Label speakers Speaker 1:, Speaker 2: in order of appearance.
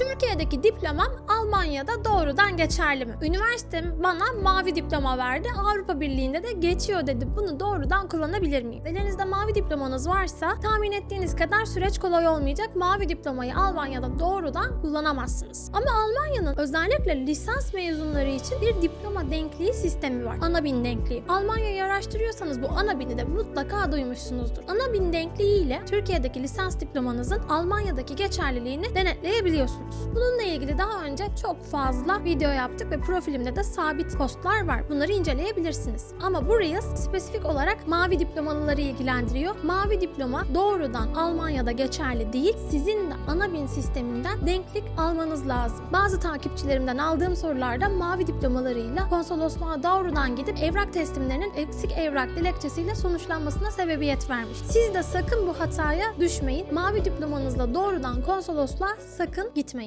Speaker 1: Türkiye'deki diplomam Almanya'da doğrudan geçerli mi? Üniversitem bana mavi diploma verdi. Avrupa Birliği'nde de geçiyor dedi. Bunu doğrudan kullanabilir miyim? Elinizde mavi diplomanız varsa tahmin ettiğiniz kadar süreç kolay olmayacak. Mavi diplomayı Almanya'da doğrudan kullanamazsınız. Ama Almanya'nın özellikle lisans mezunları için bir diploma denkliği sistemi var. Anabin denkliği. Almanya'yı araştırıyorsanız bu Anabin'i de mutlaka duymuşsunuzdur. Anabin denkliği ile Türkiye'deki lisans diplomanızın Almanya'daki geçerliliğini denetleyebiliyorsunuz. Bununla ilgili daha önce çok fazla video yaptık ve profilimde de sabit postlar var. Bunları inceleyebilirsiniz. Ama buraya spesifik olarak mavi diplomalıları ilgilendiriyor. Mavi diploma doğrudan Almanya'da geçerli değil. Sizin de Anabin sisteminden denklik almanız lazım. Bazı takipçilerimden aldığım sorularda mavi diplomalarıyla konsolosluğa doğrudan gidip evrak teslimlerinin eksik evrak dilekçesiyle sonuçlanmasına sebebiyet vermiş. Siz de sakın bu hataya düşmeyin. Mavi diplomanızla doğrudan konsolosluğa sakın gitmeyin.